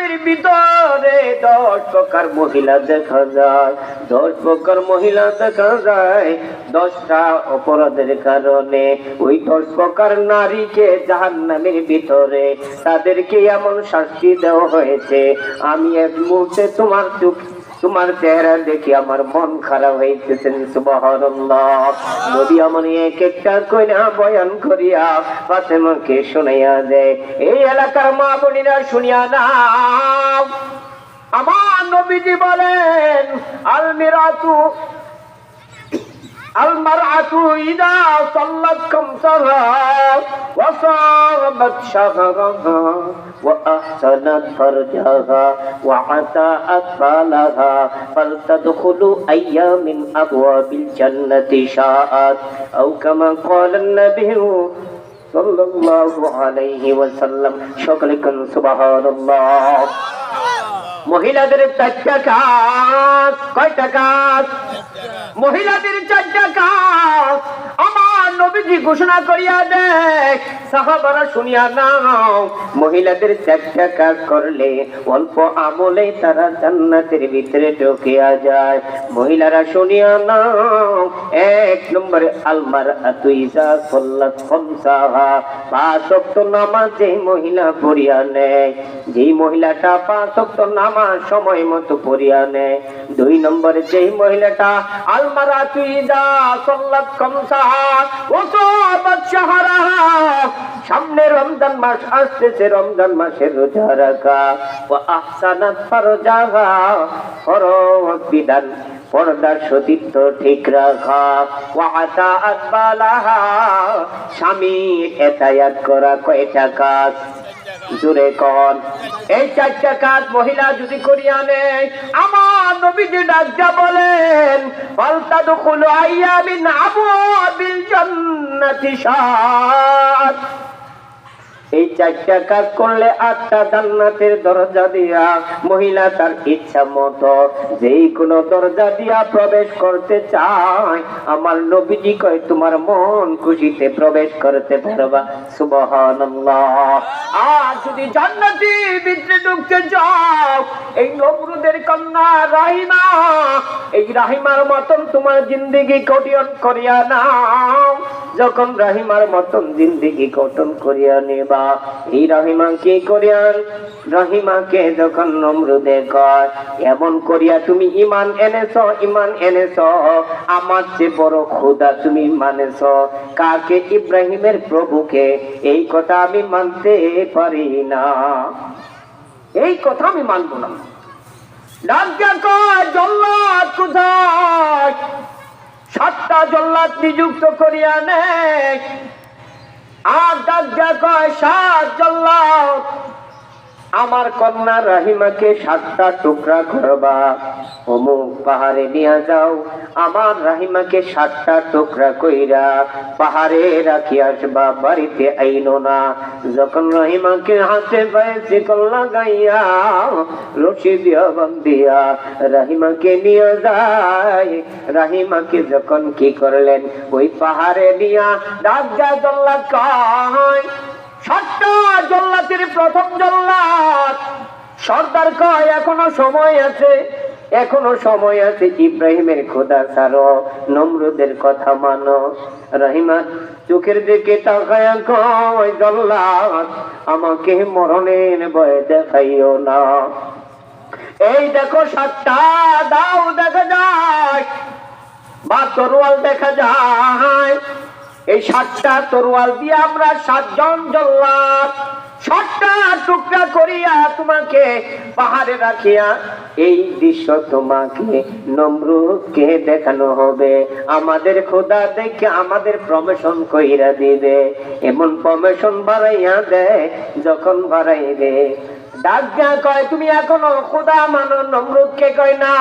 জাহান্নামের ভিতরে দশ প্রকার মহিলা দেখা যায়। দশ প্রকার মহিলা দেখা যায়। দশটা অপরাধের কারণে ওই দশ প্রকার নারীকে জাহান্নামের ভিতরে তাদেরকে এমন শাস্তি দেওয়া হয়েছে। আমি এক মুহূর্তে তোমার চোখ তোমার চেহারা দেখি আমার মন খারাপ হইতেছেন সুবহানাল্লাহ। নবী আমার কইনা করিয়া শুনাইয়া দেয় এই এলাকার শুনিয়া না নবীজি বলেন, আলমিরাতু المرأة إذا صلت خمسها وصامت شهرها وأحسنت فرجها وعتاءت بالها فلتدخل أيام من أبواب الجنة شاءت أو كما قال النبي صلى الله عليه وسلم شكرا سبحان الله মহিলাদের চারটা কাজ কয়টা কাজ মহিলাদের চারটা কাজ নবীজি ঘোষণা করিয়া দেয়, সাহাবারা শুনিয়া নাও, মহিলাদের চারটা করলে অল্প আমলে তারা জান্নাতের ভিতরে ঢুকিয়া যায়। মহিলারা শুনিয়া নাও, এক নম্বরে আলমার আতুইজা সল্লাত খমসাহা, পাঁচ ওয়াক্ত নামাজ যেই মহিলা পড়িয়া নেয়। যেই মহিলাটা পাঁচ ওয়াক্ত নামাজ সময় মতো পড়িয়া নেয়, দুই নম্বরে যেই মহিলাটা আলমারা তুইদা সল্লাত খমসাহা সামনে রমজান মাস আসতেছে, রমজান মাসের রোজা রাখা। ও আহসানাত ফারজাহা পর্দার সতীর্থ ঠিক রাখা। ওয়াতা এতায়াত করা কয়টা কাজ? জুড়ে কন। এই চারটা কাজ মহিলা যদি করিয়া নেয়, আমার নবীজি ডাকটা বলেন পাল্টা দুকুল আইয়ামিন আবু আবিল জান্নাতি সাত। এই চারটা কাজ করলে আটটা জান্নাতের দরজা দিয়া মহিলা তার ইচ্ছা মতো যেই কোনো দরজা দিয়া প্রবেশ করতে চায়, আমার নবীজি কয়, তোমার মন খুশিতে প্রবেশ করতে পারবা। সুবহানাল্লাহ। আর যদি জান্নাতি ভিতরে ঢুকতে চাও, এই নবরুদের কন্যা রাহিমা, এই রাহিমার মতন তোমার জিন্দিগি কঠিন করিয়া নাও। যখন রাহিমার মতন জিন্দিগি কঠন করিয়া নেবা, এই রাহিমা কি করিয়ান, রাহিমাকে যখন নমরুদে কয় এমন করিয়া তুমি ইমান এনেছ ইমান এনেছ, আমার চেয়ে বড় খুদা তুমি মানেছ। কাকে? ইব্রাহিমের প্রভুকে। এই কথা আমি মানতে পারি না। এই কথা আমি মানব না। ডাক্তার কয়, জল্লাদ কোথায়? সাতটা জল্লাদ নিযুক্ত করিয়া নেয়। আর ডাক্তার কয় সাত জল্লাদ আমার কন্যা রাহিমাকে সাতটা টুকরা করবা অমুক পাহাড়ে নিয়ে যাও। আমার রাহিমাকে সাতটা টুকরা কইরা পাহাড়ে রাখি আসবা, বাড়িতে আইনো না। যখন রাহিমাকে হাতে পায়ে শিকল লাগাইয়া রশি দিয়া বান্ধিয়া রাহিমাকে নিয়ে যায়। রাহিমাকে যখন কি করলেন? ওই পাহাড়ে নিয়া ডাক জল্লা কয় সাতটা জল্লাতের প্রথম জল্লাদ। সর্দার কয়, এখনও সময় আছে, এখনও সময় আছে, ইব্রাহিমের খোদা সারো নমরুদের কথা মানো। রহিমা চোখের দিকে তাকায় কয়, জল্লাদ, আমাকে মরণের ভয় দেখাইও না। এই দেখো সাতটা, দাও, দেখা যায় বা তরোয়াল দেখা যায় এই সাতটা তরোয়াল দিয়ে আমরা সাতজন জল্লাদ, সাতটা টুকরা করিয়া তোমাকে পাহাড়ে রাখিয়া এই দৃশ্য তোমাকে দেখানো হবে। আমাদের খোদা দেখে আমাদের প্রমোশন কইরা দিবে। এমন প্রমোশন বাড়াইয়া দেয়, যখন বাড়াইবে। ডাক কয়, তুমি এখনও খোদা মানো, নমরুদকে কয় না।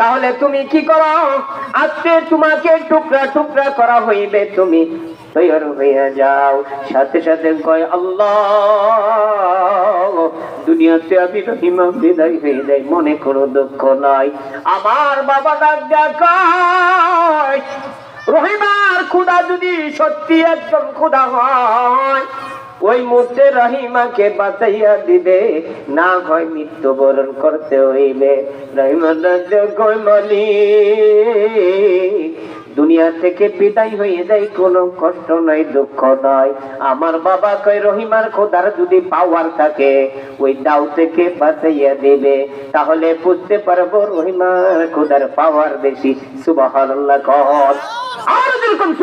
তাহলে তুমি কি করো? আজকে তোমাকে টুকরা টুকরা করা হইবে, তুমি তৈরি হইয়া যাও। সাথে সাথে কয়, আল্লাহ, দুনিয়াতে আমি বিদায় হয়ে যাই, মনে কোনো দুঃখ নাই। আমার বাবা ডাক রহিমার খুদা যদি সত্যি একজন খুদা হয় ওই মুহূর্তে রহিমাকে বাঁচাইয়া দিবে। না হয় মৃত্যুবরণ করতে হইবে। রহিমা দুনিয়া থেকে বিদায় হয়ে যায় কোনো কষ্ট নাই দুঃখ নয় আমার বাবা কয় রহিমার খোদার যদি পাওয়ার থাকে ওই দাও থেকে বাঁচাইয়া দেবে। তাহলে বুঝতে পারব রহিমার খোদার পাওয়ার বেশি। কর। আর যেরকম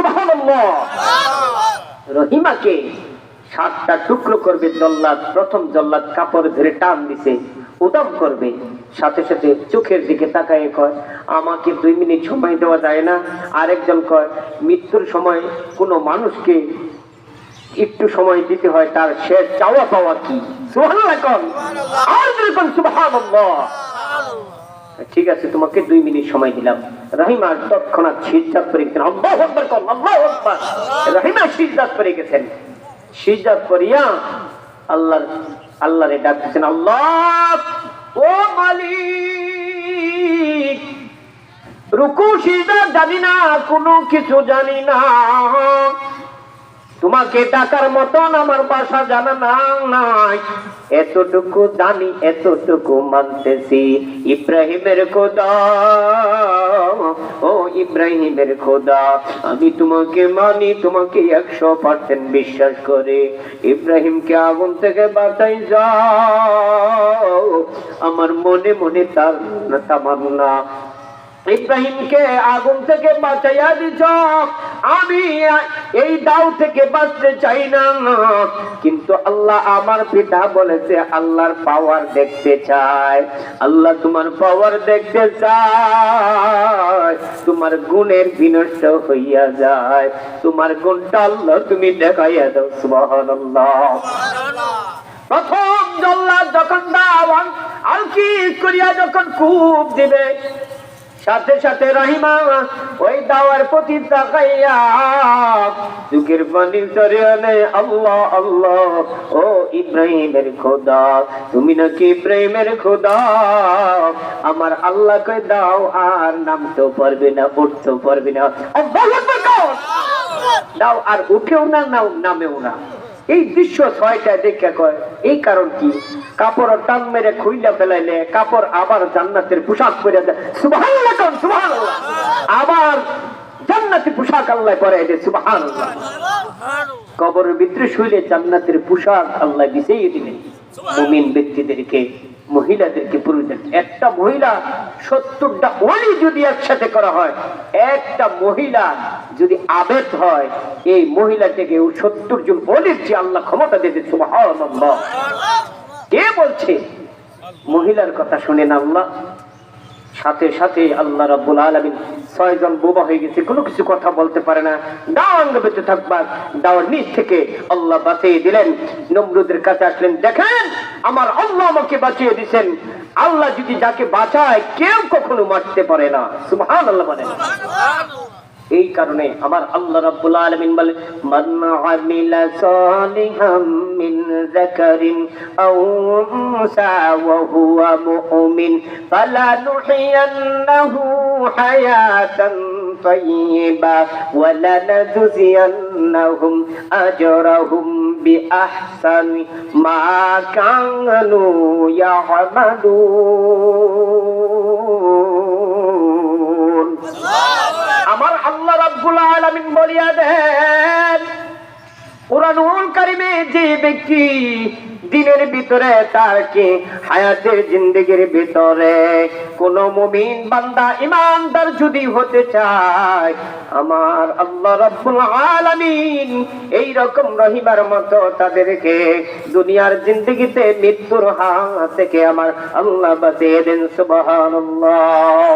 রহিমাকে সাতটা টুকরো করবে জল্লাদ প্রথম জল্লাদ কাপড় ধরে টান দিছে উদম করবে। সাথে সাথে চোখের দিকে তাকায় কয় আমাকে দুই মিনিট সময় দেওয়া যায় না। আরেকজন কয় মৃত্যুর সময় কোনো মানুষকে একটু সময় দিতে হয় তার শেষ চাওয়া পাওয়া কি? ঠিক আছে তোমাকে দুই মিনিট সময় দিলাম। রহিমা তৎক্ষণাৎ সিজদাত করে গেছেন। রহিমা সিজদাত করে গেছেন। সিজদাত করিয়া আল্লাহর, আল্লাহরে ডাকতেছেন আল্লাহ, ও মালিক, রুকু সিজদা জানি না, কোনো কিছু জানি না। তোমাকে ডাকার মতন আমার বাসা জানা নাই। এতটুকু জানি, এতটুকু মানতেছি। ইব্রাহিমের খোদা, ও ইব্রাহিমের খোদা, আমি তোমাকে মানি, তোমাকে একশো পার্সেন্ট বিশ্বাস করে। ইব্রাহিমকে আগুন থেকে বাঁচাই যাও। আমার মনে মনে তার তামান্না ইব্রাহিমকে আগুন থেকে বাঁচাইয়া দিছ। আমি এই দাও থেকে বাঁচতে চাই না। কিন্তু আল্লাহ আমার পিতা বলেছে, আল্লাহর পাওয়ার দেখতে চায় আল্লাহ তোমার পাওয়ার দেখতে চায়। তোমার গুণের বিনষ্ট হইয়া যায়। তোমার গুণটা আল্লাহ তুমি দেখাইয়া দাও, সুবহানাল্লাহ। প্রথম জল্লাদ যখন দাওয়ান আলকি করিয়া যখন কূপ দিবে সাথে সাথে রহিমা, ওই দাওয়ার প্রতি তাকাইয়া যুগের পানি চরিয়ানে আল্লাহ আল্লাহ, ও ইব্রাহিমের খোদা, তুমি নাকি ইব্রাহিমের খোদা? আমার আল্লাহ কই দাও, আর নামতেও পারবে না উঠতেও পারবে না। দাও, আর উঠেও না, নাও, নামেও না। এই দৃশ্য ছয়টা দেখে কয়। এই কারণ কি? কাপড় টান মেরে খুইলা ফেলাইলে কাপড় আবার জান্নাতের পোশাক পরে দেয়। আবার জান্নাতের পোশাক আল্লাহ পরে সুবহানাল্লাহ। কবরের ভিতরে শুইলে জান্নাতের পোশাক আল্লাহ বিছিয়ে দিলেন। ব্যক্তিদেরকে মহিলাদেরকে পুরুষদের একটা মহিলা সত্তরটা অলি যদি একসাথে করা হয়, একটা মহিলা যদি আবেদ হয়, এই মহিলাটাকে সত্তর জন অলির যে আল্লাহ ক্ষমতা দিতে কে বলছে? মহিলার কথা শুনেন আল্লাহ। সাথে সাথে আল্লাহ রাব্বুল আলামিন ছয়জন বোবা হয়ে গেছে, কোনো কিছু কথা বলতে পারে না। দাওয়াঙ্গ বেঁচে থাকবার ডাওয়ার নিচ থেকে আল্লাহ বাঁচিয়ে দিলেন। নমরুদের কাছে আসলেন, দেখেন, আমার আল্লাহ আমাকে বাঁচিয়ে দিছেন আল্লাহ যদি যাকে বাঁচায়, কেউ কখনো মারতে পারে না। সুবহান আল্লাহ বলেন এই কারণে আমার আল্লাহ রাব্বুল আলামিন বলে মান আমিলা সালিহাম মিন যাকারিন আও উনসা ওয়া হুয়া মুমিন ফালানুহিয়ান্নাহু হায়াতান طيبة ولنجزينهم أجرهم بأحسن ما كانوا يعملون ব্যক্তি দিনের ভিতরে তার কি? হায়াতের জিন্দগির ভিতরে কোন মুমিন বান্দা ইমানদার যদি হতে চায়, আমার আল্লাহ রাব্বুল আলামিন এই রকম রহিবার মতো তাদেরকে দুনিয়ার জিন্দগিতে মৃত্যুর হাত থেকে আমার আল্লাহ বাঁচিয়ে দেন, সুবহানাল্লাহ।